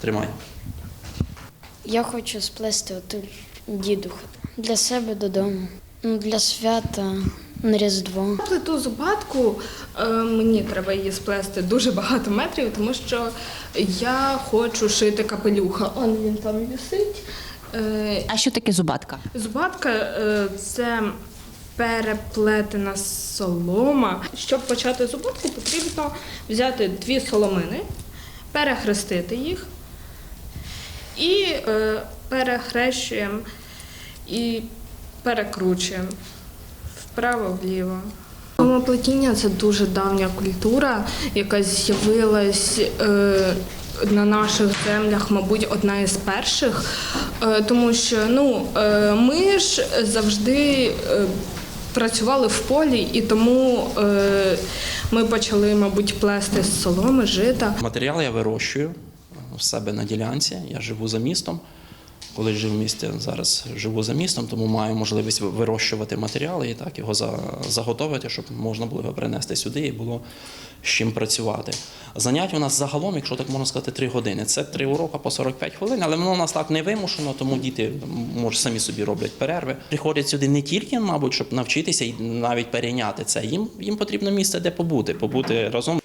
Тримай. Я хочу сплести оту дідух для себе додому. Ну, для свята на Різдво. Плиту зубатку е, мені треба її сплести дуже багато метрів, тому що я хочу шити капелюха. Он він там висить. Е, А що таке зубатка? Зубатка е, це переплетена солома. Щоб почати зубатку, потрібно взяти дві соломини, перехрестити їх і е, перехрещуємо і перекручуємо вправо-вліво. Плетіння це дуже давня культура, яка з'явилась е, на наших землях, мабуть, одна із перших, е, тому що ну, е, ми ж завжди е, працювали в полі, і тому е, ми почали, мабуть, плести з соломи, жита. Матеріал я вирощую в себе на ділянці. Я живу за містом. Коли жив в місті, зараз живу за містом, тому маю можливість вирощувати матеріали і так його за- заготовити, щоб можна було його принести сюди і було з чим працювати. Занять у нас загалом, якщо так можна сказати, 3 години. Це 3 уроки по 45 хвилин, але воно у нас так не вимушено, тому діти може самі собі роблять перерви. Приходять сюди не тільки, мабуть, щоб навчитися і навіть перейняти це. Їм, їм потрібно місце, де побути, побути разом